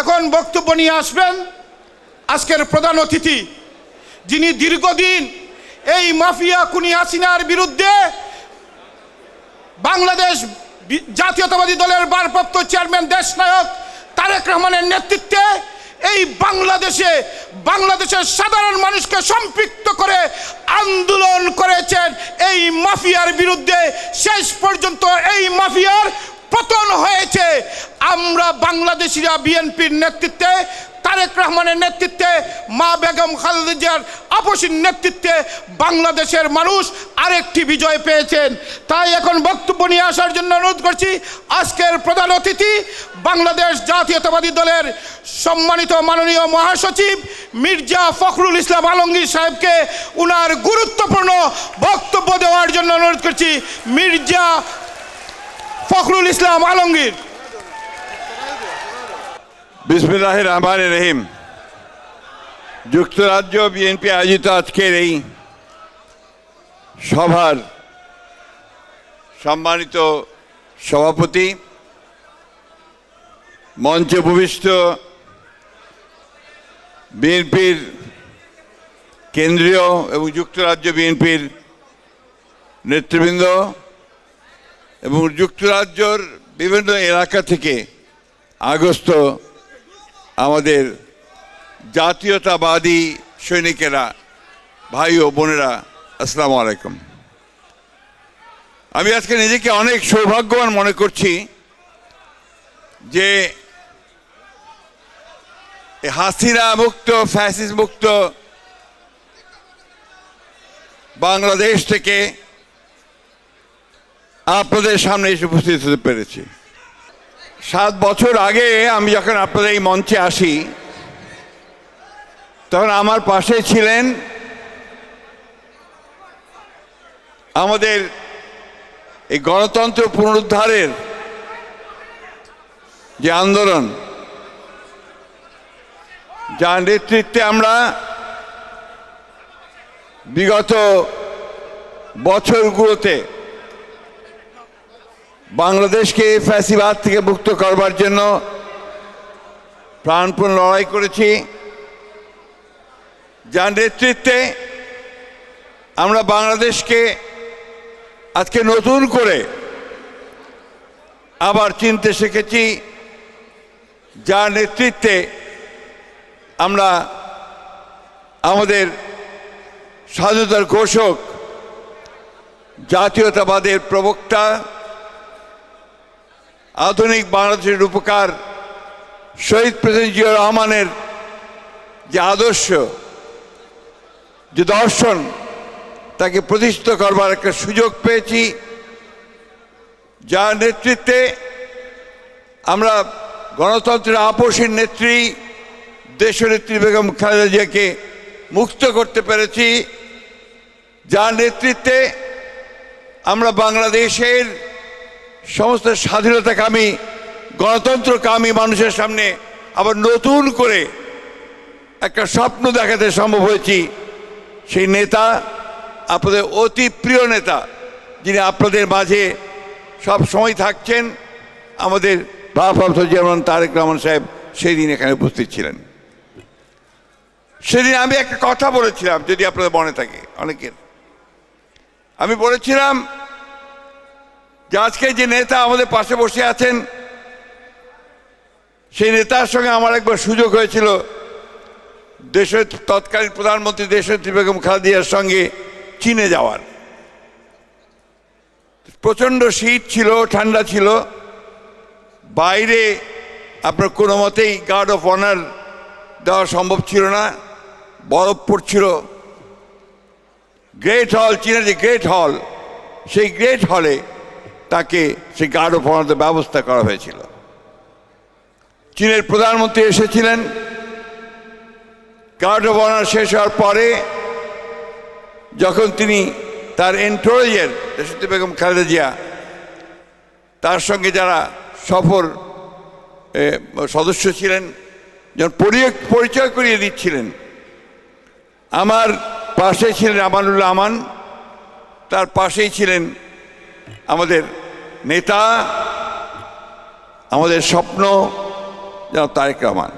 এখন বক্তব্য নিয়ে আসবেন আজকের প্রধান অতিথি, যিনি দীর্ঘদিন এই মাফিয়া কুনি হাসিনার বিরুদ্ধে বাংলাদেশ জাতীয়তাবাদী দলের ভারপ্রাপ্ত চেয়ারম্যান, দেশনায়ক তারেক রহমানের নেতৃত্বে এই বাংলাদেশে, বাংলাদেশের সাধারণ মানুষকে সম্পৃক্ত করে আন্দোলন করেছেন এই মাফিয়ার বিরুদ্ধে। শেষ পর্যন্ত এই মাফিয়ার পতন হয়েছে। আমরা বাংলাদেশিরা বিএনপির নেতৃত্বে, তারেক রহমানের নেতৃত্বে, মা বেগম খালেদা জিয়ার আপসীর নেতৃত্বে বাংলাদেশের মানুষ আরেকটি বিজয় পেয়েছেন। তাই এখন বক্তব্য নিয়ে আসার জন্য অনুরোধ করছি, আজকের প্রধান অতিথি বাংলাদেশ জাতীয়তাবাদী দলের সম্মানিত মাননীয় মহাসচিব মির্জা ফখরুল ইসলাম আলমগীর সাহেবকে উনার গুরুত্বপূর্ণ বক্তব্য দেওয়ার জন্য অনুরোধ করছি। মির্জা ফখরুল ইসলাম আলমগীর। বিসমিল্লাহ রহমান রহিম। যুক্তরাজ্য বিএনপি আয়োজিত আজকের এই সভার সম্মানিত সভাপতি মঞ্চে ভূমিষ্ঠ বিএনপির কেন্দ্রীয় এবং যুক্তরাজ্য বিএনপির নেতৃবৃন্দ এবং যুক্তরাজ্যর বিভিন্ন এলাকা থেকে আগস্ত আমাদের জাতীয়তাবাদী সৈনিকেরা, ভাই ও বোনেরা, আসসালামু আলাইকুম। আমি আজকে নিজেকে অনেক সৌভাগ্যবান মনে করছি যে হাসিনা মুক্ত, ফ্যাসিস মুক্ত বাংলাদেশ থেকে আপনাদের সামনে এসে উপস্থিত হতে পেরেছি। সাত বছর আগে আমি যখন আপনাদের এই মঞ্চে আসি, তখন আমার পাশে ছিলেন আমাদের এই গণতন্ত্র পুনরুদ্ধারের যে আন্দোলন, যার নেতৃত্বে আমরা বিগত বছরগুলোতে বাংলাদেশকে ফ্যাসিবাদ থেকে মুক্ত করবার জন্য প্রাণপণ লড়াই করেছি। যার নেতৃত্বে আমরা বাংলাদেশকে আজকে নতুন করে আবার চিনতে শিখেছি। যার নেতৃত্বে আমরা আমাদের স্বাধীনতার ঘোষক জাতীয়তাবাদের প্রবক্তা আধুনিক বাংলাদেশের রূপকার শহীদ প্রেসিডেন্ট জিয়া রহমানের যে আদর্শ, যে দর্শন, তাকে প্রতিষ্ঠিত করবার একটা সুযোগ পেয়েছি। যার নেতৃত্বে আমরা গণতন্ত্রের আপসীর নেত্রী, দেশনেত্রী বেগম খালেদা জিয়াকে মুক্ত করতে পেরেছি। যার নেতৃত্বে আমরা বাংলাদেশের সমস্ত স্বাধীনতাকামী, গণতন্ত্রকামী মানুষের সামনে আবার নতুন করে একটা স্বপ্ন দেখাতে সম্ভব হয়েছি। সেই নেতা, আপনাদের অতি প্রিয় নেতা, যিনি আপনাদের মাঝে সব সময় থাকছেন, আমাদের ভারপ্রাপ্ত যেমন তারেক রহমান সাহেব সেই দিন এখানে উপস্থিত ছিলেন। সেদিন আমি একটা কথা বলেছিলাম, যদি আপনাদের মনে থাকে অনেকের। আমি বলেছিলাম আজকে যে নেতা আমাদের পাশে বসে আছেন, সেই নেতার সঙ্গে আমার একবার সুযোগ হয়েছিল দেশের তৎকালীন প্রধানমন্ত্রী দেশনেত্রী বেগম খালেদিয়ার সঙ্গে চীনে যাওয়ার। প্রচণ্ড শীত ছিল, ঠান্ডা ছিল। বাইরে আপনার কোনো মতেই গার্ড অফ অনার দেওয়া সম্ভব ছিল না বরফ পড়ছিল গ্রেট হল চীনের যে গ্রেট হল সেই গ্রেট হলে তাকে সেই গার্ড অফ অনার ব্যবস্থা করা হয়েছিল। চীনের প্রধানমন্ত্রী এসেছিলেন। গার্ড অফ অনার শেষ হওয়ার পরে যখন তিনি তার এন্টোরেজের দেশত্রী বেগম খালেদা জিয়া, তার সঙ্গে যারা সফর সদস্য ছিলেন, যখন পরি- পরিচয় করিয়ে দিচ্ছিলেন, আমার পাশে ছিলেন আমানুল্লাহ আমান, তার পাশেই ছিলেন আমাদের নেতা, আমাদের স্বপ্ন, যেন তারেক রহমান।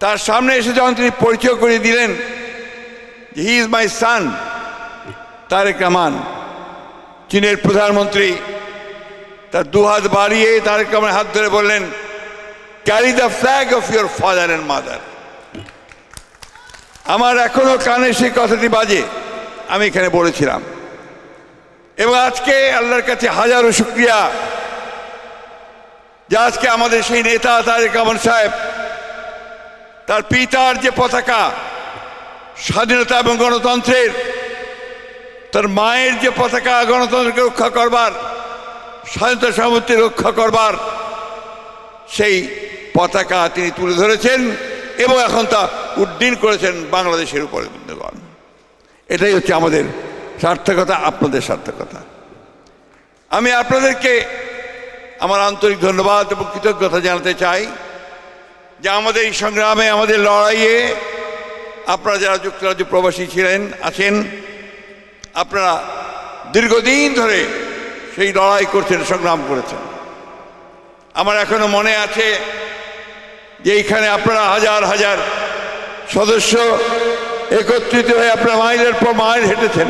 তার সামনে এসে যখন তিনি পরিচয় করে দিলেন যে he is my son Tarique Rahman, চীনের প্রধানমন্ত্রী, তার দু হাত বাড়িয়ে তারেক রহমানের হাত ধরে বললেন carry the flag of your father and mother আমার এখনও কানে সেই কথাটি বাজে, আমি এখানে বলেছিলাম। এবং আজকে আল্লাহর কাছে হাজারো শুক্রিয়া যে আজকে আমাদের সেই নেতা তারেক রহমান সাহেব, তার পিতার যে পতাকা, স্বাধীনতা এবং গণতন্ত্রের, তার মায়ের যে পতাকা গণতন্ত্রকে রক্ষা করবার, স্বাধীনতা সামর্থ্য রক্ষা করবার, সেই পতাকা তিনি তুলে ধরেছেন এবং এখন তা উড্ডীন করেছেন বাংলাদেশের উপরে, বন্ধুগণ। এটাই হচ্ছে আমাদের সার্থকতা আপনাদের সার্থকতা। আমি আপনাদেরকে আমার আন্তরিক ধন্যবাদ এবং কৃতজ্ঞতা জানাতে চাই যে আমাদের এই সংগ্রামে, আমাদের লড়াইয়ে আপনারা যারা যুক্তরাজ্য প্রবাসী ছিলেন, আছেন, আপনারা দীর্ঘদিন ধরে সেই লড়াই করছেন, সংগ্রাম করেছেন। আমার এখনও মনে আছে যে এইখানে আপনারা হাজার হাজার সদস্য একত্রিত হয়ে আপনারা মাইলের পর মাইল হেঁটেছেন।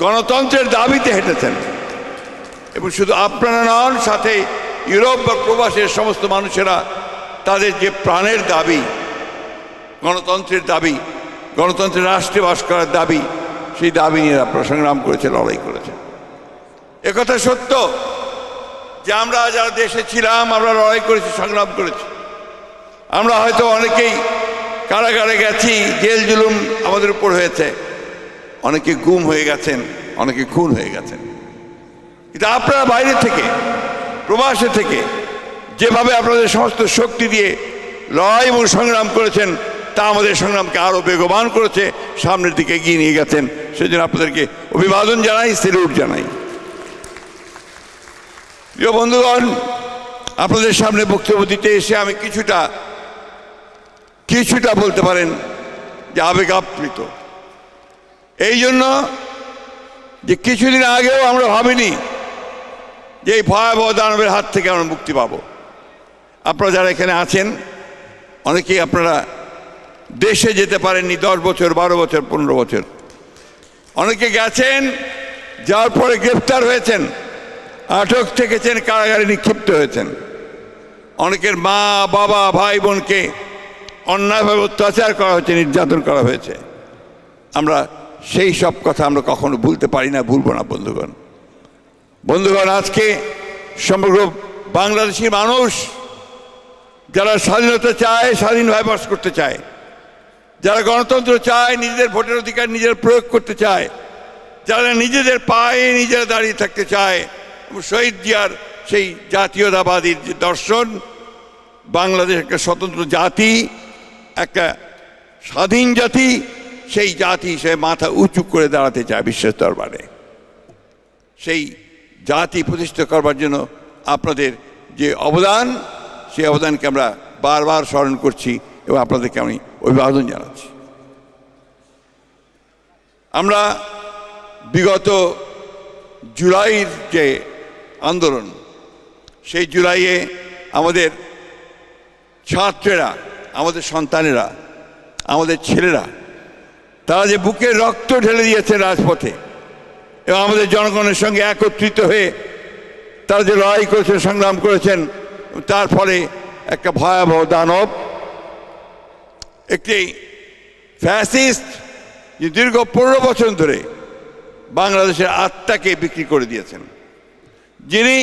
গণতন্ত্রের দাবিতে হেঁটেছেন। এবং শুধু আপনারা নন, সাথে ইউরোপ বা প্রবাসের সমস্ত মানুষেরা তাদের যে প্রাণের দাবি, গণতন্ত্রের দাবি, গণতন্ত্রের রাষ্ট্রে বাস করার দাবি, সেই দাবি নিয়ে আপনারা সংগ্রাম করেছে, লড়াই করেছে। একথা সত্য যে আমরা যারা দেশে ছিলাম, আমরা লড়াই করেছি, সংগ্রাম করেছি। আমরা হয়তো অনেকেই কারাগারে গেছি, জেল জুলুম আমাদের উপর হয়েছে। অনেকে গুম হয়ে গেছেন, অনেকে খুন হয়ে গেছেন। কিন্তু আপনারা বাইরে থেকে, প্রবাসে থেকে, যেভাবে আপনাদের সমস্ত শক্তি দিয়ে লড়াই এবং সংগ্রাম করেছেন, তা আমাদের সংগ্রামকে আরও বেগবান করেছে, সামনের দিকে এগিয়ে নিয়ে গেছেন। সেজন্য আপনাদেরকে অভিবাদন জানাই, সেলুট জানাই। প্রিয় বন্ধুগণ, আপনাদের সামনে বক্তব্য দিতে এসে আমি কিছুটা কিছুটা বলতে পারেন যে আবেগ আপ্লুত এই জন্য যে কিছুদিন আগেও আমরা ভাবিনি যে এই ভয়াবহ দানবের হাত থেকে আমরা মুক্তি পাব। আপনারা যারা এখানে আছেন অনেকেই আপনারা দেশে যেতে পারেননি, দশ বছর, বারো বছর, পনেরো বছর। অনেকে গেছেন, যাওয়ার পরে গ্রেপ্তার হয়েছেন, আটক থেকেছেন, কারাগারে নিক্ষিপ্ত হয়েছেন। অনেকের মা, বাবা, ভাই, বোনকে অন্যায়ভাবে অত্যাচার করা হয়েছে, নির্যাতন করা হয়েছে। আমরা সেই সব কথা আমরা কখনো ভুলতে পারি না, ভুলবো না, বন্ধুগণ। বন্ধুগণ, আজকে সমগ্র বাংলাদেশি মানুষ যারা স্বাধীনতা চায় স্বাধীনভাবে বাস করতে চায়, যারা গণতন্ত্র চায়, নিজেদের ভোটের অধিকার নিজের প্রয়োগ করতে চায়, যারা নিজেদের পায়ে নিজেরা দাঁড়িয়ে থাকতে চায় শহীদ জিয়ার সেই জাতীয়তাবাদীর যে দর্শন, বাংলাদেশ একটা স্বতন্ত্র জাতি, একটা স্বাধীন জাতি সেই জাতি হিসেবে মাথা উঁচু করে দাঁড়াতে চায় বিশ্বের দরবারে। সেই জাতি প্রতিষ্ঠা করবার জন্য আপনাদের যে অবদান, সেই অবদানকে আমরা বারবার স্মরণ করছি এবং আপনাদেরকে আমি অভিবাদন জানাচ্ছি। আমরা বিগত জুলাইয়ের যে আন্দোলন, সেই জুলাইয়ে আমাদের ছাত্রেরা, আমাদের সন্তানেরা, আমাদের ছেলেরা তারা যে বুকের রক্ত ঢেলে দিয়েছে রাজপথে এবং আমাদের জনগণের সঙ্গে একত্রিত হয়ে তারা যে লড়াই করেছেন, সংগ্রাম করেছেন, তার ফলে একটা ভয়াবহ দানব, একটি ফ্যাসিস্ট যে দীর্ঘ পনেরো বছর ধরে বাংলাদেশের আত্মাকে বিক্রি করে দিয়েছেন। যিনি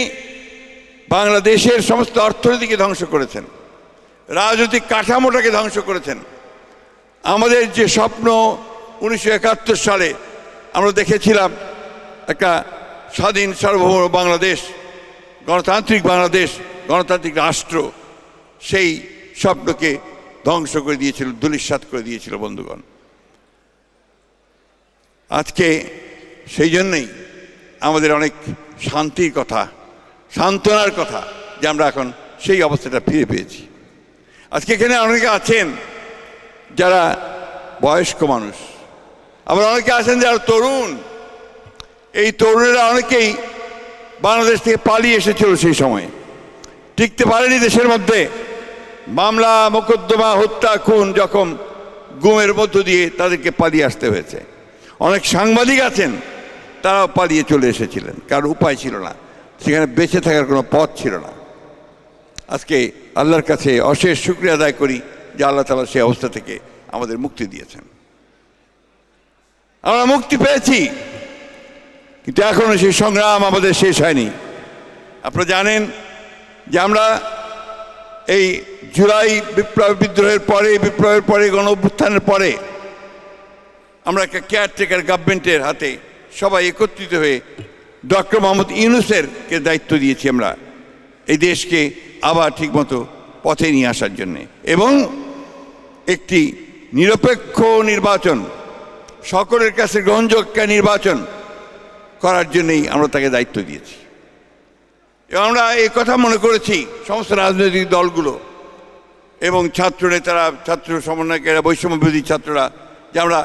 বাংলাদেশের সমস্ত অর্থনীতিকে ধ্বংস করেছেন, রাজনৈতিক কাঠামোটাকে ধ্বংস করেছেন। আমাদের যে স্বপ্ন উনিশশো একাত্তর সালে আমরা দেখেছিলাম একটা স্বাধীন সার্বভৌম বাংলাদেশ, গণতান্ত্রিক বাংলাদেশ, গণতান্ত্রিক রাষ্ট্র, সেই স্বপ্নকে ধ্বংস করে দিয়েছিল দুলিশ্বাত করে দিয়েছিল বন্ধুগণ। আজকে সেই জন্যই আমাদের অনেক শান্তির কথা, সান্ত্বনার কথা যে আমরা এখন সেই অবস্থাটা ফিরে পেয়েছি। আজকে এখানে অনেকে আছেন যারা বয়স্ক মানুষ আবার অনেকে আছেন যারা তরুণ। এই তরুণেরা অনেকেই বাংলাদেশ থেকে পালিয়ে এসেছিল সেই সময়। টিকতে পারেনি দেশের মধ্যে। মামলা, মোকদ্দমা, হত্যা, খুন যখন গুমের মধ্য দিয়ে তাদেরকে পালিয়ে আসতে হয়েছে। অনেক সাংবাদিক আছেন, তারাও পালিয়ে চলে এসেছিলেন। কারণ উপায় ছিল না। সেখানে বেঁচে থাকার কোনো পথ ছিল না। আজকে আল্লাহর কাছে অশেষ শুক্রিয়া আদায় করি যে আল্লাহ তালা সেই অবস্থা থেকে আমাদের মুক্তি দিয়েছেন। আমরা মুক্তি পেয়েছি। কিন্তু এখনও সেই সংগ্রাম আমাদের শেষ হয়নি। আপনারা জানেন যে আমরা এই জুলাই বিপ্লব বিদ্রোহের পরে বিপ্লবের পরে গণ অভ্যুত্থানের পরে আমরা একটা কেয়ারটেকার গভর্নমেন্টের হাতে সবাই একত্রিত হয়ে ডক্টর মোহাম্মদ ইউনুসের কে দায়িত্ব দিয়েছি আমরা এই দেশকে আবার ঠিকমতো পথে নিয়ে আসার জন্যে। এবং একটি নিরপেক্ষ নির্বাচন সকলের কাছে গ্রহণযোগ্য নির্বাচন করার জন্যই আমরা তাকে দায়িত্ব দিয়েছি। আমরা এই কথা মনে করেছি সমস্ত রাজনৈতিক দলগুলো এবং ছাত্র নেতারা, ছাত্র সমন্বয়কেরা বৈষম্যবিরোধী ছাত্ররা, যে আমরা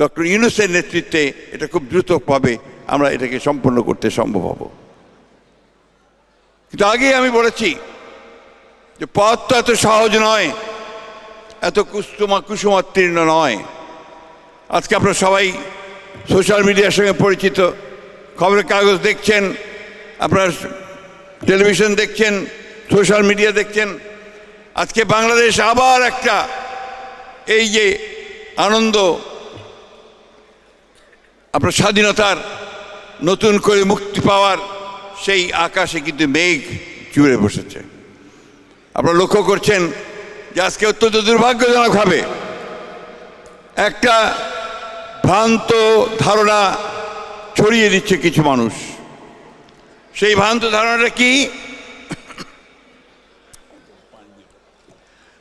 ডক্টর ইউনুসের নেতৃত্বে এটা খুব দ্রুতভাবে আমরা এটাকে সম্পন্ন করতে সম্ভব হব। কিন্তু আগে আমি বলেছি যে পথ তো এত সহজ নয়, এত কুসুমা কুসুমাত্তীর্ণ নয়। আজকে আপনারা সবাই সোশ্যাল মিডিয়ার সঙ্গে পরিচিত। খবরের কাগজ দেখছেন, আপনার টেলিভিশন দেখছেন, সোশ্যাল মিডিয়া দেখছেন। আজকে বাংলাদেশ আবার একটা এই যে আনন্দ, আপনার স্বাধীনতার নতুন করে মুক্তি পাওয়ার সেই আকাশে কিন্তু মেঘ চুড়ে বসেছে। আপনারা লক্ষ্য করছেন যে আজকে অত্যন্ত দুর্ভাগ্যজনকভাবে একটা ভ্রান্ত ধারণা ছড়িয়ে দিচ্ছে কিছু মানুষ। সেই ভ্রান্ত ধারণাটা কি?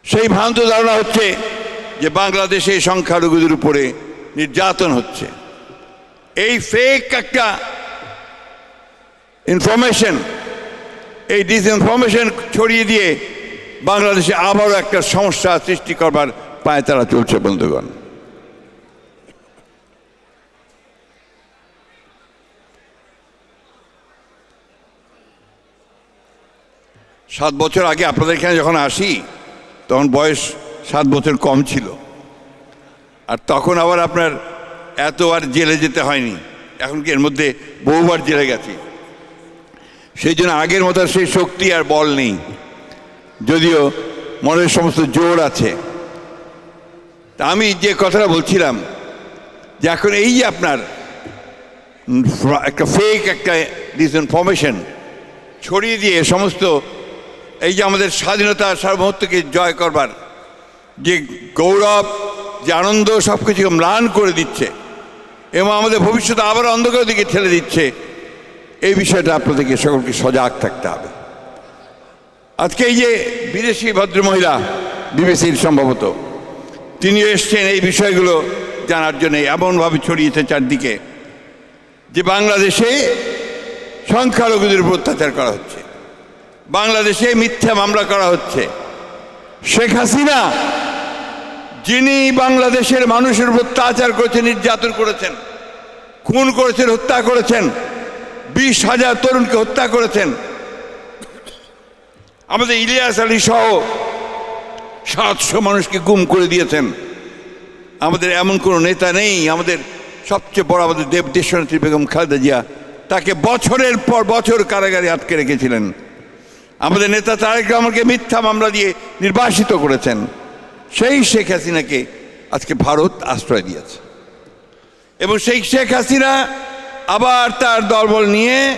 সেই ভ্রান্ত ধারণা হচ্ছে যে বাংলাদেশে সংখ্যালঘুদের উপরে নির্যাতন হচ্ছে। এই ফেক একটা ইনফরমেশন এই ডিসইনফরমেশন ছড়িয়ে দিয়ে বাংলাদেশে আবারও একটা সমস্যা সৃষ্টি করবার পায়ে তারা চলছে বন্ধুগণ। সাত বছর আগে আপনাদের এখানে যখন আসি, তখন বয়স সাত বছর কম ছিল। আর তখন আবার আপনার এত আর জেলে যেতে হয়নি। এখন কি এর মধ্যে বহুবার জেলে গেছি। সেই জন্য আগের মতো সেই শক্তি আর বল নেই। যদিও মনের সমস্ত জোর আছে। তা আমি যে কথাটা বলছিলাম, যে এখন এই যে আপনার একটা ফেক একটা ডিসইনফরমেশন ছড়িয়ে দিয়ে সমস্ত এই যে আমাদের স্বাধীনতা সার্বভৌমত্বকে জয় করবার যে গৌরব, যে আনন্দ সব কিছুকে ম্লান করে দিচ্ছে এবং আমাদের ভবিষ্যতে আবার অন্ধকার দিকে ঠেলে দিচ্ছে, এই বিষয়টা আপনাদেরকে সকলকে সজাগ থাকতে হবে। আজকে এই যে বিদেশি ভদ্রমহিলা বিবিসির সম্ভবত তিনি এসছেন এই বিষয়গুলো জানার জন্য, এমনভাবে ছড়িয়েছে চারদিকে, যে বাংলাদেশে সংখ্যালঘুদের উপর অত্যাচার করা হচ্ছে। বাংলাদেশে মিথ্যা মামলা করা হচ্ছে। শেখ হাসিনা যিনি বাংলাদেশের মানুষের উপর অত্যাচার করেছেন নির্যাতন করেছেন খুন করেছেন হত্যা করেছেন বিশ হাজার তরুণকে হত্যা করেছেন আমাদের ইলিয়াস আলী সহ সাতশো মানুষকে গুম করে দিয়েছেন। আমাদের এমন কোনো নেতা নেই আমাদের সবচেয়ে বড় আমাদের দেব দেশনেত্রী বেগম খালেদা জিয়া তাকে বছরের পর বছর কারাগারে আটকে রেখেছিলেন। আমাদের নেতা তারেক রহমানকে মিথ্যা মামলা দিয়ে নির্বাসিত করেছেন। সেই শেখ হাসিনাকে আজকে ভারত আশ্রয় দিয়েছে। এবং সেই শেখ হাসিনা আবার তার দলবল নিয়ে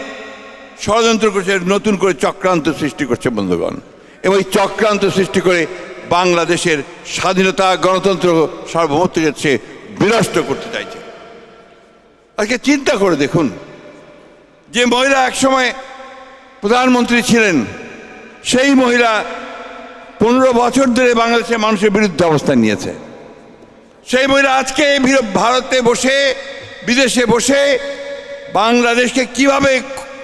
ষড়যন্ত্র করছে, নতুন করে চক্রান্ত সৃষ্টি করছে বন্ধুগণ। এবং এই চক্রান্ত সৃষ্টি করে বাংলাদেশের স্বাধীনতা, গণতন্ত্র সার্বভৌমত্ব যাচ্ছে বিনষ্ট করতে চাইছে। আজকে চিন্তা করে দেখুন, যে মহিলা একসময় প্রধানমন্ত্রী ছিলেন সেই মহিলা পনেরো বছর ধরে বাংলাদেশের মানুষের বিরুদ্ধে অবস্থান নিয়েছে। সেই মহিলা আজকে ভারতে বসে, বিদেশে বসে বাংলাদেশকে কীভাবে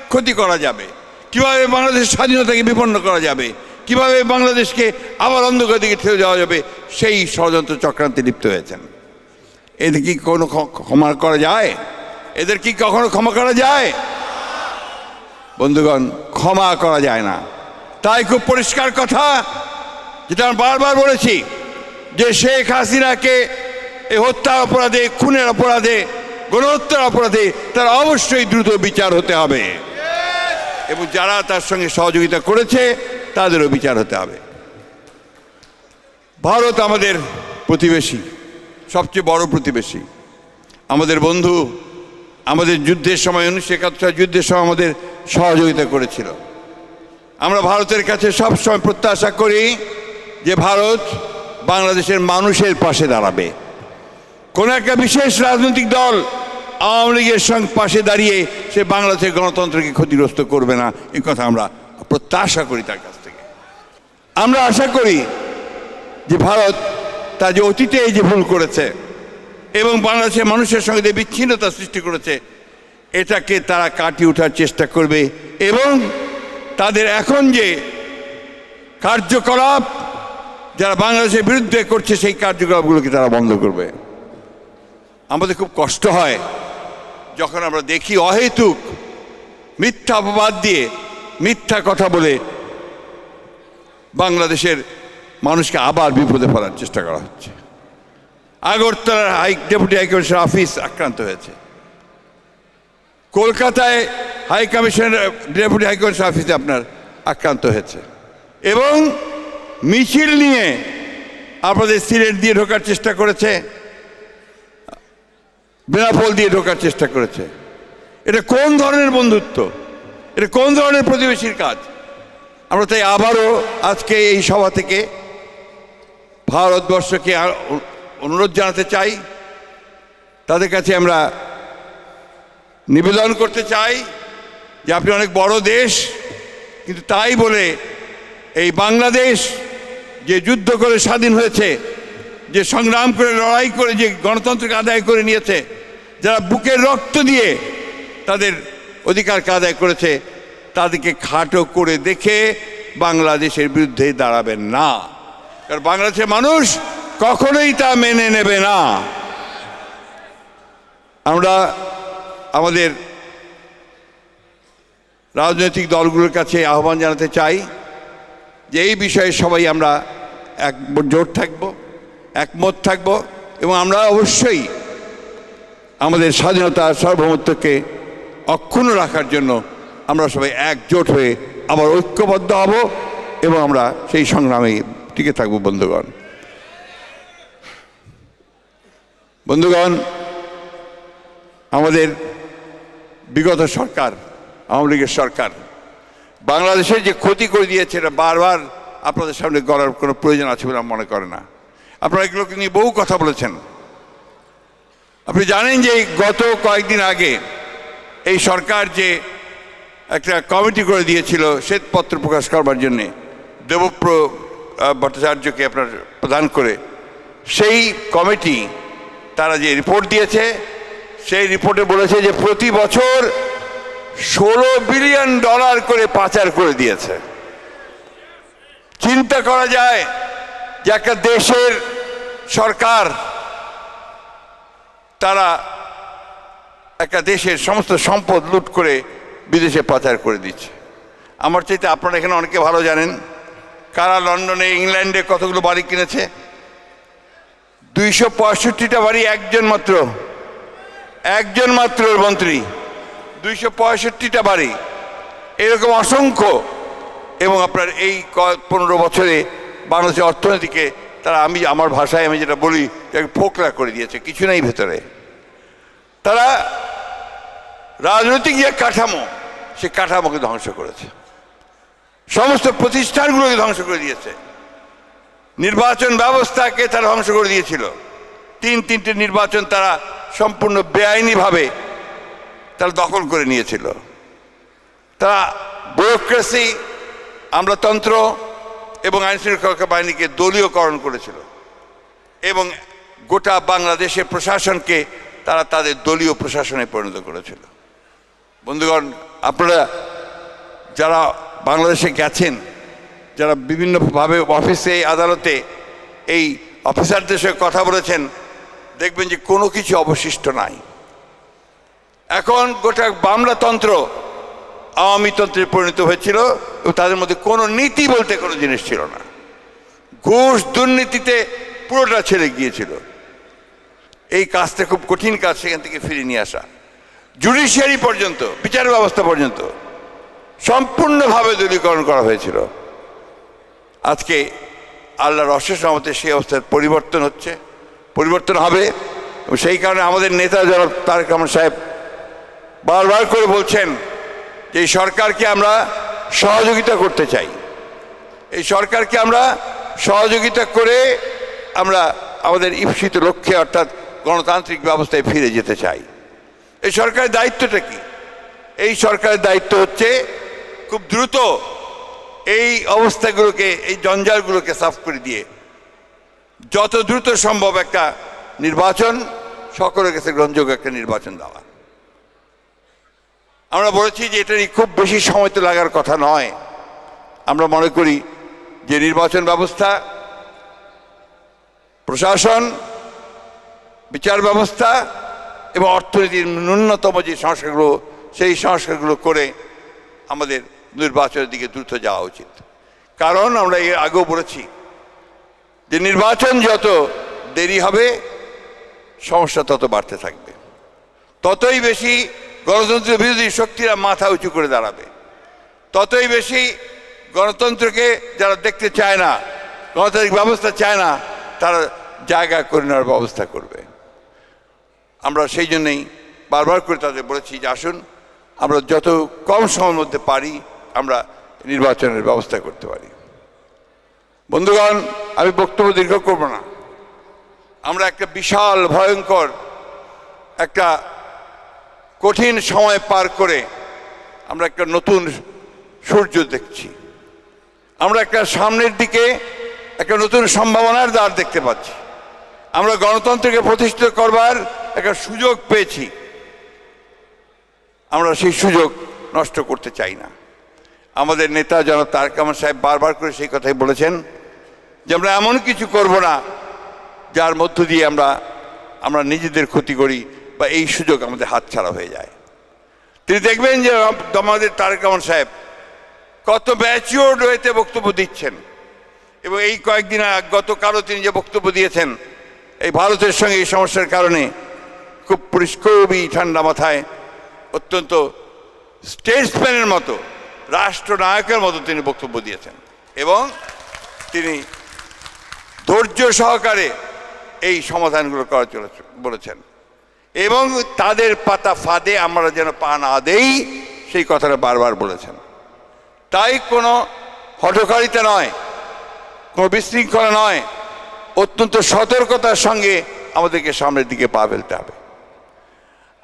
ক্ষতি করা যাবে? কীভাবে বাংলাদেশের স্বাধীনতাকে বিপন্ন করা যাবে? কীভাবে বাংলাদেশকে আবার অন্ধকার দিকে ঠেলে যাওয়া যাবে? সেই ষড়যন্ত্র চক্রান্তে লিপ্ত হয়েছেন। এদের কি কোনো ক্ষমা করা যায়? এদের কি কখনো ক্ষমা করা যায়? বন্ধুগণ, ক্ষমা করা যায় না। তাই খুব পরিষ্কার কথা যেটা আমি বারবার বলেছি যে শেখ হাসিনাকে এই হত্যার অপরাধে, খুনের অপরাধে, গণহত্যার অপরাধে তার অবশ্যই দ্রুত বিচার হতে হবে। এবং যারা তার সঙ্গে সহযোগিতা করেছে, তাদেরও বিচার হতে হবে। ভারত আমাদের প্রতিবেশী, সবচেয়ে বড় প্রতিবেশী। আমাদের বন্ধু, আমাদের যুদ্ধের সময়, উনিশশো একাত্তর যুদ্ধের সময় আমাদের সহযোগিতা করেছিল। আমরা ভারতের কাছে সবসময় প্রত্যাশা করি যে ভারত বাংলাদেশের মানুষের পাশে দাঁড়াবে। কোন একটা বিশেষ রাজনৈতিক দল আওয়ামী লীগের সঙ্গে পাশে দাঁড়িয়ে সে বাংলাদেশের গণতন্ত্রকে ক্ষতিগ্রস্ত করবে না এই কথা আমরা প্রত্যাশা করি তার কাছ থেকে। আমরা আশা করি যে ভারত তা যে অতীতে এই যে ভুল করেছে এবং বাংলাদেশের মানুষের সঙ্গে যে বিচ্ছিন্নতা সৃষ্টি করেছে, এটাকে তারা কাটিয়ে ওঠার চেষ্টা করবে এবং তাদের এখন যে কার্যকলাপ যারা বাংলাদেশের বিরুদ্ধে করছে, সেই কার্যকলাপগুলোকে তারা বন্ধ করবে। আমাদের খুব কষ্ট হয় যখন আমরা দেখি অহেতুক মিথ্যা অপবাদ দিয়ে মিথ্যা কথা বলে বাংলাদেশের মানুষকে আবার বিপদে ফেলার চেষ্টা করা হচ্ছে। আগরতলার high deputy high commissioner office আক্রান্ত হয়েছে। কলকাতায় high commissioner deputy high commissioner অফিসে আপনার আক্রান্ত হয়েছে। এবং মিছিল নিয়ে আপনাদের সিলেট দিয়ে ঢোকার চেষ্টা করেছে, বেনাপোল দিয়ে ঢোকার চেষ্টা করেছে। এটা কোন ধরনের বন্ধুত্ব? এটা কোন ধরনের প্রতিবেশীর কাজ? আমরা তাই আবারও আজকে এই সভা থেকে ভারতবর্ষকে অনুরোধ জানাতে চাই। তাদের কাছে আমরা নিবেদন করতে চাই যে আপনি অনেক বড় দেশ, কিন্তু তাই বলে এই বাংলাদেশ যে যুদ্ধ করে স্বাধীন হয়েছে, যে সংগ্রাম করে, লড়াই করে, যে গণতন্ত্রকে আদায় করে নিয়েছে, যারা বুকের রক্ত দিয়ে তাদের অধিকারকে আদায় করেছে, তাদেরকে খাটো করে দেখে বাংলাদেশের বিরুদ্ধে দাঁড়াবেন না। কারণ বাংলাদেশের মানুষ কখনোই তা মেনে নেবে না। আমরা আমাদের রাজনৈতিক দলগুলোর কাছে আহ্বান জানাতে চাই যে এই বিষয়ে সবাই আমরা এক জোট থাকব, একমত থাকব এবং আমরা অবশ্যই আমাদের স্বাধীনতা সার্বভৌমত্বকে অক্ষুণ্ণ রাখার জন্য আমরা সবাই একজোট হয়ে আবার ঐক্যবদ্ধ হব এবং আমরা সেই সংগ্রামে টিকে থাকব, বন্ধুগণ। বন্ধুগণ, আমাদের বিগত সরকার, আওয়ামী লীগের সরকার। বাংলাদেশের যে ক্ষতি করে দিয়েছে, এটা বারবার আপনাদের সামনে করার কোনো প্রয়োজন আছে বলে মনে করে না। আপনারা এগুলোকে নিয়ে বহু কথা বলেছেন। আপনি জানেন যে গত কয়েকদিন আগে এই সরকার যে একটা কমিটি করে দিয়েছিল, শ্বেতপত্র প্রকাশ করবার জন্যে, দেবপ্র ভট্টাচার্যকে আপনার প্রদান করে, সেই কমিটি তারা যে রিপোর্ট দিয়েছে সেই রিপোর্টে বলেছে যে প্রতি বছর ষোলো বিলিয়ন ডলার করে পাচার করে দিয়েছে। চিন্তা করা যায় যে একটা দেশের সরকার, তারা একটা দেশের সমস্ত সম্পদ লুট করে বিদেশে পাচার করে দিচ্ছে। আমার চাইতে আপনারা এখানে অনেকে ভালো জানেন, কারা লন্ডনে, ইংল্যান্ডে কতগুলো বাড়ি কিনেছে? দুইশো পঁয়ষট্টিটা বাড়ি একজন মাত্র একজন মাত্র মন্ত্রী। দুইশো পঁয়ষট্টিটা বাড়ি। এরকম অসংখ্য। এবং আপনার এই পনেরো বছরে বাংলাদেশের অর্থনীতিকে তারা আমি, আমার ভাষায় আমি যেটা বলি তাকে ফোকলা করে দিয়েছে। কিছু নেই ভেতরে। তারা রাজনৈতিক যে কাঠামো, সে কাঠামোকে ধ্বংস করেছে। সমস্ত প্রতিষ্ঠানগুলোকে ধ্বংস করে দিয়েছে। নির্বাচন ব্যবস্থাকে তারা ধ্বংস করে দিয়েছিল। তিন তিনটে নির্বাচন তারা সম্পূর্ণ বেআইনিভাবে তারা দখল করে নিয়েছিল। তারা ব্যুরোক্রেসি আমলাতন্ত্র এবং আইন শৃঙ্খলা বাহিনীকে দলীয়করণ করেছিল এবং গোটা বাংলাদেশের প্রশাসনকে তারা তাদের দলীয় প্রশাসনে পরিণত করেছিল। বন্ধুগণ, আপনারা যারা বাংলাদেশে গেছেন, যারা বিভিন্নভাবে অফিসে, আদালতে এই অফিসারদের সঙ্গে কথা বলেছেন দেখবেন যে কোনো কিছু অবশিষ্ট নাই। এখন গোটা বামলাতন্ত্র আওয়ামী তন্ত্রে পরিণত হয়েছিল তাদের মধ্যে কোনো নীতি বলতে কোনো জিনিস ছিল না। ঘুষ দুর্নীতিতে পুরোটা ছেড়ে গিয়েছিল। এই কাজটা খুব কঠিন কাজ, সেখান থেকে ফিরে নিয়ে আসা। জুডিশিয়ারি পর্যন্ত, বিচার ব্যবস্থা পর্যন্ত সম্পূর্ণভাবে দূরীকরণ করা হয়েছিল। আজকে আল্লাহর অশেষ আমাদের সেই অবস্থার পরিবর্তন হচ্ছে। পরিবর্তন হবে। এবং সেই কারণে আমাদের নেতা জনাব তারেক রহমান সাহেব বারবার করে বলছেন যে এই সরকারকে আমরা সহযোগিতা করতে চাই। এই সরকারকে আমরা সহযোগিতা করে আমরা আমাদের ঈপ্সিত লক্ষ্যে অর্থাৎ গণতান্ত্রিক ব্যবস্থায় ফিরে যেতে চাই। এই সরকারের দায়িত্বটা কি? এই সরকারের দায়িত্ব হচ্ছে খুব দ্রুত এই অবস্থাগুলোকে, এই জঞ্জালগুলোকে সাফ করে দিয়ে যত দ্রুত সম্ভব একটা নির্বাচন, সকলের কাছে গ্রহণযোগ্য একটা নির্বাচন দেওয়া। আমরা বলেছি যে এটারই খুব বেশি সময় তো লাগার কথা নয়। আমরা মনে করি যে নির্বাচন ব্যবস্থা, প্রশাসন, বিচার ব্যবস্থা এবং অর্থনীতির ন্যূনতম যে সংস্কারগুলো, সেই সংস্কারগুলো করে আমাদের নির্বাচনের দিকে দ্রুত যাওয়া উচিত। কারণ আমরা এর আগেও বলেছি যে নির্বাচন যত দেরি হবে, সমস্যা তত বাড়তে থাকবে। ততই বেশি গণতন্ত্র বিরোধী শক্তিরা মাথা উঁচু করে দাঁড়াবে। ততই বেশি গণতন্ত্রকে যারা দেখতে চায় না, গণতান্ত্রিক ব্যবস্থা চায় না, তারা জায়গা করে নেওয়ার ব্যবস্থা করবে। আমরা সেই জন্যই বারবার করে তাদের বলেছি যে আসুন, আমরা যত কম সময়ের মধ্যে পারি, আমরা নির্বাচনের ব্যবস্থা করতে পারি। বন্ধুগণ, আমি বক্তব্য দীর্ঘ করব না। আমরা একটা বিশাল, ভয়ঙ্কর, একটা কঠিন সময় পার করে আমরা একটা নতুন সূর্য দেখছি। আমরা একটা সামনের দিকে একটা নতুন সম্ভাবনার দ্বার দেখতে পাচ্ছি। আমরা গণতন্ত্রকে প্রতিষ্ঠিত করবার একটা সুযোগ পেয়েছি। আমরা সেই সুযোগ নষ্ট করতে চাই না। আমাদের নেতা জনাব তারেক সাহেব বারবার করে সেই কথাই বলেছেন যে আমরা এমন কিছু করব না, যার মধ্য দিয়ে আমরা আমরা নিজেদের ক্ষতি করি বা এই সুযোগ আমাদের হাতছাড়া হয়ে যায়। তিনি দেখবেন যে আমাদের তারেক রহমান সাহেব কত ম্যাচিওর্ড হয়েতে বক্তব্য দিচ্ছেন। এবং এই কয়েকদিন গতকালও তিনি যে বক্তব্য দিয়েছেন, এই ভারতের সঙ্গে এই সমস্যার কারণে খুব পরিষ্কারই ঠান্ডা মাথায়, অত্যন্ত স্টেটসম্যানের মতো, রাষ্ট্রনায়কের মতো তিনি বক্তব্য দিয়েছেন। এবং তিনি ধৈর্য সহকারে এই সমাধানগুলো করা চলেছে, বলেছেন। এবং তাদের পাতা ফাঁদে আমরা যেন পা না দেই, সেই কথাটা বারবার বলেছেন। তাই কোনো হঠকারিতা নয়, কোনো বিশৃঙ্খলা নয়, অত্যন্ত সতর্কতার সঙ্গে আমাদেরকে সামনের দিকে পা ফেলতে হবে।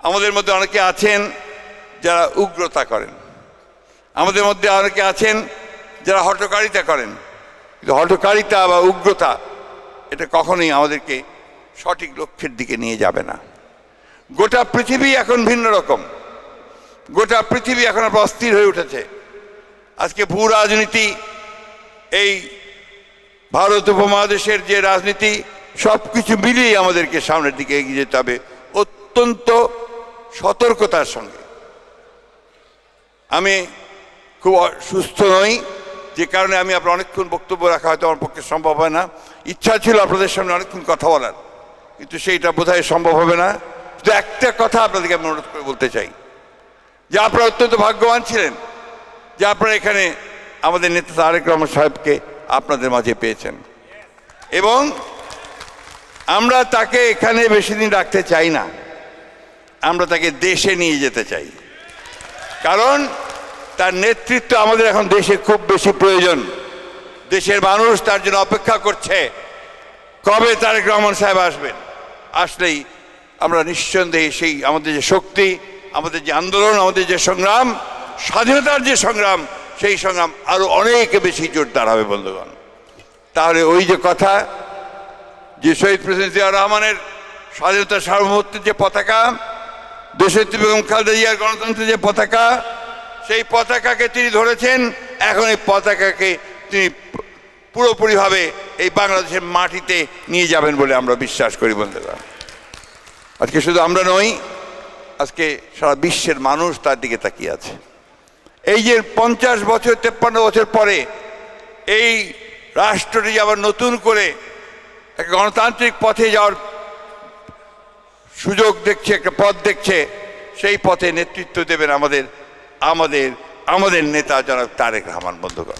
আমাদের মধ্যে অনেকে আছেন যারা উগ্রতা করেন। আমাদের মধ্যে অনেকে আছেন যারা হঠকারিতা করেন। কিন্তু হঠকারিতা বা উগ্রতা এটা কখনোই আমাদেরকে সঠিক লক্ষ্যের দিকে নিয়ে যাবে না। গোটা পৃথিবী এখন ভিন্ন রকম। গোটা পৃথিবী এখন আপনার অস্থির হয়ে উঠেছে। আজকে ভূ রাজনীতি, এই ভারত উপমহাদেশের যে রাজনীতি সব কিছু মিলিয়ে আমাদেরকে সামনের দিকে এগিয়ে যেতে হবে অত্যন্ত সতর্কতার সঙ্গে। আমি খুব সুস্থ নই, যে কারণে আমি আপনার অনেকক্ষণ বক্তব্য রাখা হয়তো আমার পক্ষে সম্ভব হয় না। ইচ্ছা ছিল আপনাদের সামনে অনেকক্ষণ কথা বলার। কিন্তু সেইটা বোধহয় সম্ভব হবে না। শুধু একটা কথা আপনাদেরকে আমি অনুরোধ করে বলতে চাই। যে আপনারা অত্যন্ত ভাগ্যবান ছিলেন যে আপনারা এখানে আমাদের নেতা তারেক রহমান সাহেবকে আপনাদের মাঝে পেয়েছেন। এবং আমরা তাকে এখানে বেশি দিন রাখতে চাই না। আমরা তাকে দেশে নিয়ে যেতে চাই। কারণ তার নেতৃত্ব আমাদের এখন দেশে খুব বেশি প্রয়োজন। দেশের মানুষ তার জন্য অপেক্ষা করছে। কবে তারেক রহমান সাহেব আসবেন? আসলেই আমরা নিঃসন্দেহে সেই আমাদের যে শক্তি, আমাদের যে আন্দোলন, আমাদের যে সংগ্রাম, স্বাধীনতার যে সংগ্রাম, সেই সংগ্রাম আরও অনেক বেশি জোরদার হবে, বন্ধুগণ। তাহলে ওই যে কথা যে শহীদ প্রেসিডেন্ট জিয়া রহমানের স্বাধীনতা সার্বভৌমত্বের যে পতাকা দেশত্রী বেগম খালেদা জিয়ার গণতন্ত্রের যে পতাকা, সেই পতাকাকে তিনি ধরেছেন। এখন এই পতাকাকে তিনি পুরোপুরিভাবে এই বাংলাদেশের মাটিতে নিয়ে যাবেন বলে আমরা বিশ্বাস করি, বন্ধুরা। আজকে শুধু আমরা নই, আজকে সারা বিশ্বের মানুষ তার দিকে তাকিয়ে আছে। এই যে পঞ্চাশ বছর, তেপ্পান্ন বছর পরে এই রাষ্ট্রটি আবার নতুন করে একটা গণতান্ত্রিক পথে যাওয়ার সুযোগ দেখছে, একটা পথ দেখছে, সেই পথে নেতৃত্ব দেবেন আমাদের আমাদের আমাদের নেতা জনাব তারেক রহমান, বন্ধুগণ।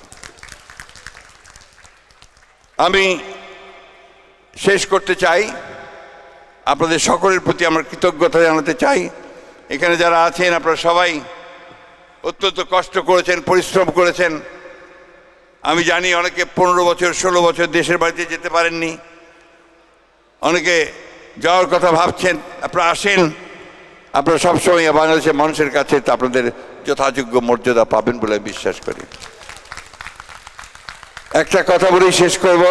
আমি শেষ করতে চাই। আপনাদের সকলের প্রতি আমার কৃতজ্ঞতা জানাতে চাই। এখানে যারা আছেন, আপনারা সবাই অত্যন্ত কষ্ট করেছেন, পরিশ্রম করেছেন। আমি জানি অনেকে পনেরো বছর, ষোলো বছর দেশের বাড়িতে যেতে পারেননি। অনেকে যাওয়ার কথা ভাবছেন, আপনারা আসেন। আপনারা সবসময় বাংলাদেশের মানুষের কাছে আপনাদের যথাযোগ্য মর্যাদা পাবেন বলে বিশ্বাস করি। একটা কথা বলেই শেষ করব।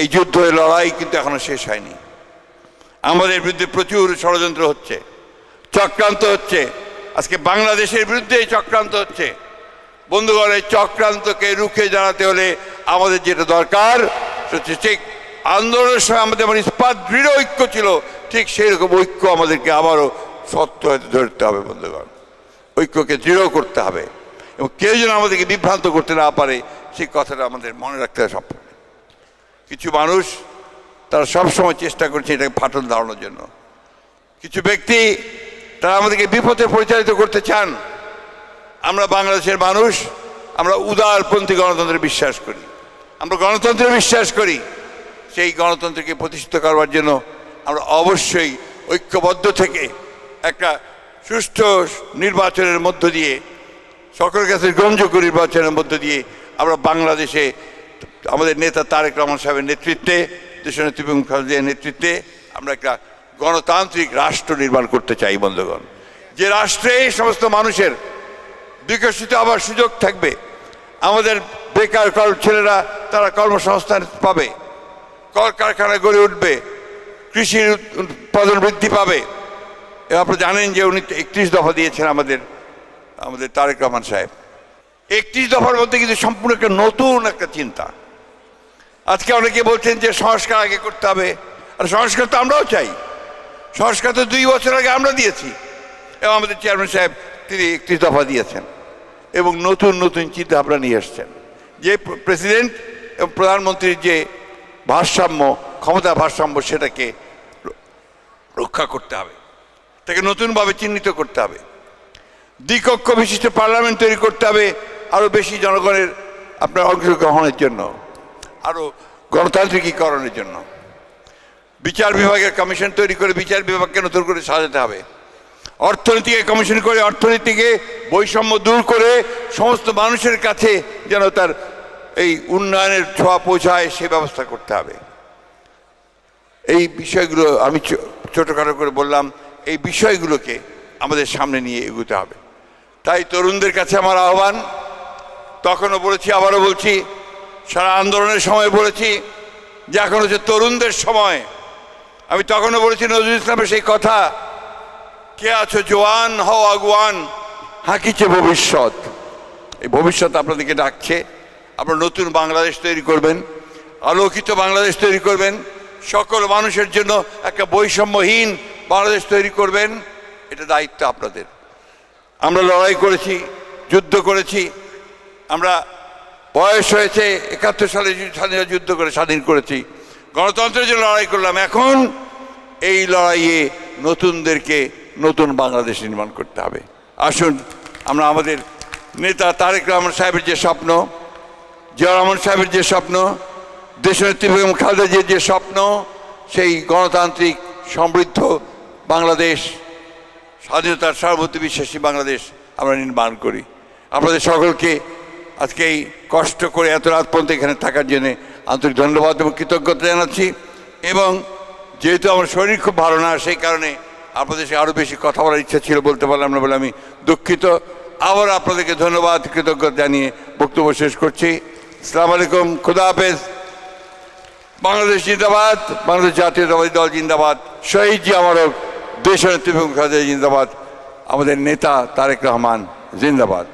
এই যুদ্ধ লড়াই কিন্তু এখনও শেষ হয়নি। আমাদের বিরুদ্ধে প্রচুর ষড়যন্ত্র হচ্ছে, চক্রান্ত হচ্ছে। আজকে বাংলাদেশের বিরুদ্ধে চক্রান্ত হচ্ছে। বন্ধুগণ, এই চক্রান্তকে রুখে দাঁড়াতে হলে আমাদের যেটা দরকার হচ্ছে ঠিক আন্দোলনের সময় আমাদের যেমন ইস্পাত, দৃঢ় ঐক্য ছিল, ঠিক সেই রকম ঐক্য আমাদেরকে আবারও সত্য হতে ধরতে হবে বন্ধুগণ। ঐক্যকে দৃঢ় করতে হবে এবং কেউ যেন আমাদেরকে বিভ্রান্ত করতে না পারে সেই কথাটা আমাদের মনে রাখতে হবে সব কিছু মানুষ তারা সবসময় চেষ্টা করছে এটাকে ফাটল ধারণার জন্য। কিছু ব্যক্তি তারা আমাদেরকে বিপথে পরিচালিত করতে চান। আমরা বাংলাদেশের মানুষ, আমরা উদারপন্থী গণতন্ত্রে বিশ্বাস করি। আমরা গণতন্ত্রে বিশ্বাস করি। সেই গণতন্ত্রকে প্রতিষ্ঠিত করবার জন্য আমরা অবশ্যই ঐক্যবদ্ধ থেকে একটা সুষ্ঠু নির্বাচনের মধ্য দিয়ে, সকলের কাছে গ্রহণযোগ্য নির্বাচনের মধ্য দিয়ে আমরা বাংলাদেশে, আমাদের নেতা তারেক রহমান সাহেবের নেতৃত্বে দেশনেত্রী খালেদার নেতৃত্বে আমরা একটা গণতান্ত্রিক রাষ্ট্র নির্মাণ করতে চাই, বন্ধুগণ। যে রাষ্ট্রে সমস্ত মানুষের বিকশিত আবার সুযোগ থাকবে, আমাদের বেকার ছেলেরা তারা কর্মসংস্থান পাবে, কলকারখানা গড়ে উঠবে, কৃষির উৎপাদন বৃদ্ধি পাবে। আপনারা জানেন যে উনি একত্রিশ দফা দিয়েছেন আমাদের আমাদের তারেক রহমান সাহেব। একত্রিশ দফার মধ্যে কিন্তু সম্পূর্ণ একটা নতুন একটা চিন্তা। আজকে অনেকে বলছেন যে সংস্কার আগে করতে হবে, আর সংস্কার তো আমরাও চাই। সংস্কার তো দুই বছর আগে আমরা দিয়েছি। এবং আমাদের চেয়ারম্যান সাহেব, তিনি একত্রিশ দফা দিয়েছেন। এবং নতুন নতুন চিন্তা ভাবনা নিয়ে এসছেন যে প্রেসিডেন্ট এবং প্রধানমন্ত্রীর যে ভারসাম্য, ক্ষমতা ভারসাম্য, সেটাকে রক্ষা করতে হবে। তাকে নতুনভাবে চিহ্নিত করতে হবে। দ্বিকক্ষ বিশিষ্ট পার্লামেন্ট তৈরি করতে হবে। আরও বেশি জনগণের আপনার অংশগ্রহণের জন্য আরও গণতান্ত্রিকীকরণের জন্য। বিচার বিভাগের কমিশন তৈরি করে বিচার বিভাগকে নতুন করে সাজাতে হবে। অর্থনীতিকে কমিশন করে অর্থনীতিকে বৈষম্য দূর করে সমস্ত মানুষের কাছে যেন তার এই উন্নয়নের ছোঁয়া পৌঁছায় সে ব্যবস্থা করতে হবে। এই বিষয়গুলো আমি ছোটোখাটো করে বললাম, এই বিষয়গুলোকে আমাদের সামনে নিয়ে এগোতে হবে। তাই তরুণদের কাছে আমার আহ্বান তখনও বলেছি, আবারও বলছি, সারা আন্দোলনের সময় বলেছি, যে এখন হচ্ছে তরুণদের সময়। আমি তখনও বলেছি, নজরুল ইসলামের সেই কথা, কে আছো জোয়ান হও আগুয়ান হাঁকিছে ভবিষ্যৎ। এই ভবিষ্যৎ আপনাদেরকে ডাকছে, আপনারা নতুন বাংলাদেশ তৈরি করবেন, আলোকিত বাংলাদেশ তৈরি করবেন, সকল মানুষের জন্য একটা বৈষম্যহীন বাংলাদেশ তৈরি করবেন, এটা দায়িত্ব আপনাদের। আমরা লড়াই করেছি, যুদ্ধ করেছি আমরা বয়স হয়েছে, একাত্তর সালে স্বাধীনতা যুদ্ধ করে স্বাধীন করেছি, গণতন্ত্রের জন্য লড়াই করলাম। এখন এই লড়াইয়ে নতুনদেরকে নতুন বাংলাদেশ নির্মাণ করতে হবে। আসুন, আমরা আমাদের নেতা তারেক রহমান সাহেবের যে স্বপ্ন জিয়া রহমান সাহেবের যে স্বপ্ন, দেশনেত্রী বেগম খালেদা জিয়ার যে স্বপ্ন, সেই গণতান্ত্রিক সমৃদ্ধ বাংলাদেশ, স্বাধীনতার সার্বভৌম বিশ্বাসী বাংলাদেশ আমরা নির্মাণ করি। আপনাদের সকলকে আজকে এই কষ্ট করে এত রাত পর্যন্ত এখানে থাকার জন্য আন্তরিক ধন্যবাদ এবং কৃতজ্ঞতা জানাচ্ছি। এবং যেহেতু আমার শরীর খুব ভালো না, সেই কারণে আপনাদের সাথে আরও বেশি কথা বলার ইচ্ছা ছিল বলতে পারলাম না বলে আমি দুঃখিত। আবার আপনাদেরকে ধন্যবাদ, কৃতজ্ঞতা জানিয়ে বক্তব্য শেষ করছি। আসসালামু আলাইকুম, খুদা হাফেজ। বাংলাদেশ জিন্দাবাদ, বাংলাদেশ জাতীয়তাবাদী দল জিন্দাবাদ, শহীদ জি আমারক দেশ জিন্দাবাদ, আমাদের নেতা তারেক রহমান জিন্দাবাদ।